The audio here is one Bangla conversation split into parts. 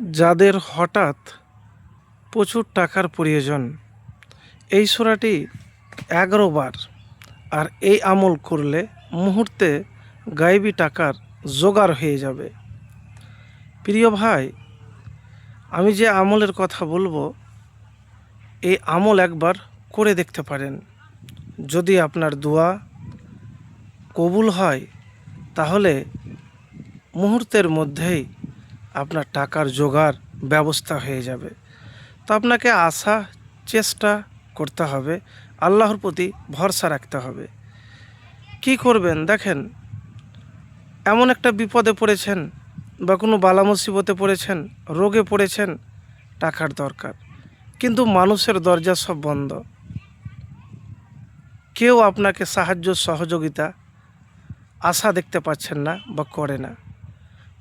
যাদের হঠাৎ প্রচুর টাকার প্রয়োজন, এই সূরাটি বার আর এই আমল করলে মুহূর্তে গায়েবী টাকার জোগাড় হয়ে যাবে। প্রিয় ভাই, আমি যে আমলের কথা বলব, এই আমল একবার করে দেখতে পারেন। যদি আপনার দোয়া কবুল হয়, তাহলে মুহূর্তের মধ্যেই আপনার টাকার জোগাড় ব্যবস্থা হয়ে যাবে। তো আপনাকে আশা, চেষ্টা করতে হবে। আল্লাহর প্রতি ভরসা রাখতে হবে। কি করবেন? দেখেন, এমন একটা বিপদে পড়েছেন বা কোনো বালা মুসিবতে পড়েছেন, রোগে পড়েছেন, টাকার দরকার। কিন্তু মানুষের দরজা সব বন্ধ। কেউ আপনাকে সাহায্য, সহযোগিতা, আশা দেখতে পাচ্ছেন না বা করে না।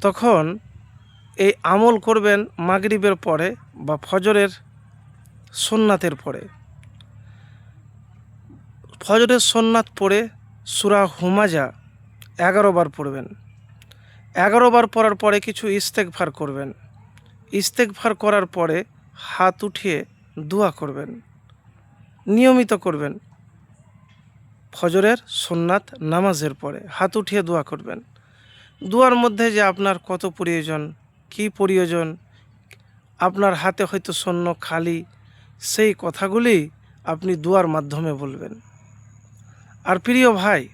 তখন এই আমল করবেন মাগরিবের পরে বা ফজরের সোননাথের পরে। ফজরের সোননাথ পড়ে সুরা হুমাজা এগারো বার পড়বেন। এগারো বার পড়ার পরে কিছু ইস্তেকভার করবেন। ইস্তেকভার করার পরে হাত উঠিয়ে দোয়া করবেন। নিয়মিত করবেন ফজরের সোননাথ নামাজের পরে। হাত উঠিয়ে দোয়া করবেন। দোয়ার মধ্যে যে আপনার কত প্রয়োজন কি প্রয়োজন? আপনার হাতে হয়তো শূন্য খালি। সেই কথাগুলি আপনি দুয়ার মাধ্যমে বলবেন। আর প্রিয় ভাই,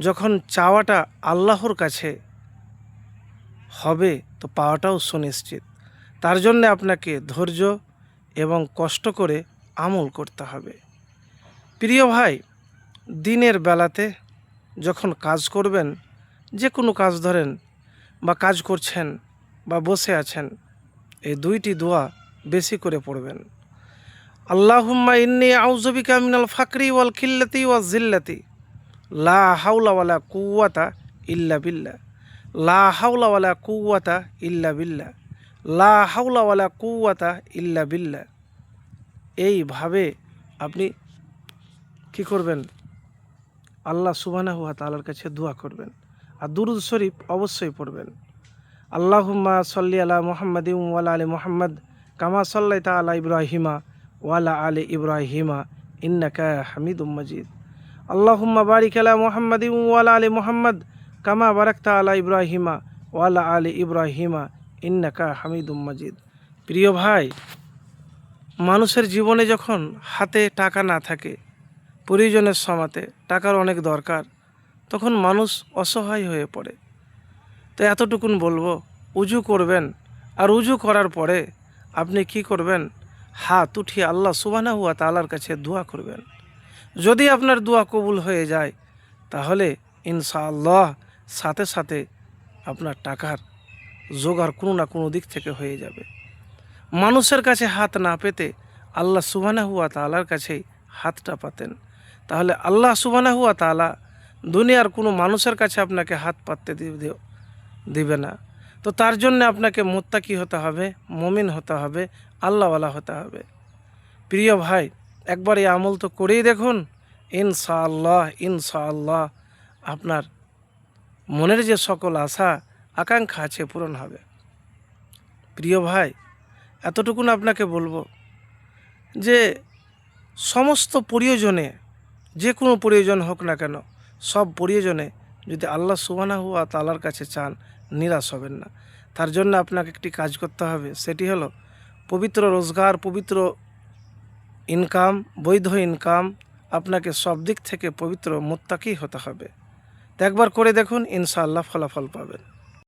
যখন চাওয়াটা আল্লাহর কাছে হবে, তো পাওয়াটাও সুনিশ্চিত। তার জন্য আপনাকে ধৈর্য এবং কষ্ট করে আমল করতে হবে। প্রিয় ভাই, দিনের বেলাতে যখন কাজ করবেন, যে কোনো কাজ ধরেন বা কাজ করছেন বা বসে আছেন, এই দুইটি দোয়া বেশি করে পড়বেন। আল্লাহুম্মা ইন্নি আউজবিকা মিনাল ফাকরি ওয়াল খিল্লাতি ওয়াল জিল্লাতি লা হাওলা ওয়ালা কুওয়াতা ইল্লা বিল্লাহ। লা হাওলা ওয়ালা কুওয়াতা ইল্লা বিল্লাহ। লা হাওলা ওয়ালা কুওয়াতা ইল্লা বিল্লাহ। এইভাবে আপনি কি করবেন? আল্লাহ সুবহানাহু ওয়া তাআলার কাছে দোয়া করবেন। আর দুরুদ শরীফ অবশ্যই পড়বেন। আল্লাহুম্মা সাল্লি আলা মুহাম্মাদিন ওয়ালা আলী মুহাম্মদ কামা সাল্লাইতা আলা ইব্রাহিমা ওয়ালা আলী ইব্রাহিমা ইন্নাকা হামিদুম মাজিদ। আল্লাহুম্মা বারিক আলা মুহাম্মাদিন ওয়ালা আলী মুহাম্মদ কামা বারাকতা আলা ইব্রাহিমা ওয়ালা আলী ইব্রাহিমা ইন্নাকা হামিদুম মাজিদ। প্রিয় ভাই, মানুষের জীবনে যখন হাতে টাকা না থাকে, প্রয়োজনের সমাতে টাকার অনেক দরকার। তখন মানুষ অসহায় হয়ে পড়ে। তো এতটুকুন বলব, উজু করবেন আর উজু করার পরে আপনি কি করবেন? হাত উঠিয়ে আল্লাহ সুবানা হুয়া তালার কাছে দোয়া করবেন। যদি আপনার দোয়া কবুল হয়ে যায়, তাহলে ইনশাআল্লাহ সাথে সাথে আপনার টাকার জোগাড় কোনো না কোনো দিক থেকে হয়ে যাবে। মানুষের কাছে হাত না পেতে আল্লাহ সুবানা হুয়া তালার কাছেই হাতটা পাতেন। তাহলে আল্লাহ সুবানা হুয়া তালা দুনিয়ার কোনো মানুষের কাছে আপনাকে হাত পাততে দিবে না। তো তার জন্য আপনাকে মোত্তাকি হতে হবে, মমিন হতে হবে, আল্লাহওয়ালা হতে হবে। প্রিয় ভাই, একবার এই আমল তো করেই দেখুন ইনশা ইনশাআল্লাহ ইনশাআল্লাহ আপনার মনের যে সকল আশা, আকাঙ্ক্ষা আছে পূরণ হবে। প্রিয় ভাই, এতটুকুন আপনাকে বলব যে সমস্ত প্রয়োজনে, যে কোনো প্রয়োজন হোক না কেন সব প্রয়োজনে যদি আল্লাহ সুবানা হুয়া তালার কাছে চান, নিরাশ হবেন না। তার জন্য আপনাকে একটি কাজ করতে হবে, সেটি হলো পবিত্র রোজগার, পবিত্র ইনকাম, বৈধ ইনকাম আপনাকে সব দিক থেকে পবিত্র মোত্তাকি হতে হবে। একবার করে দেখুন, ইনশাআল্লাহ ফলাফল পাবেন।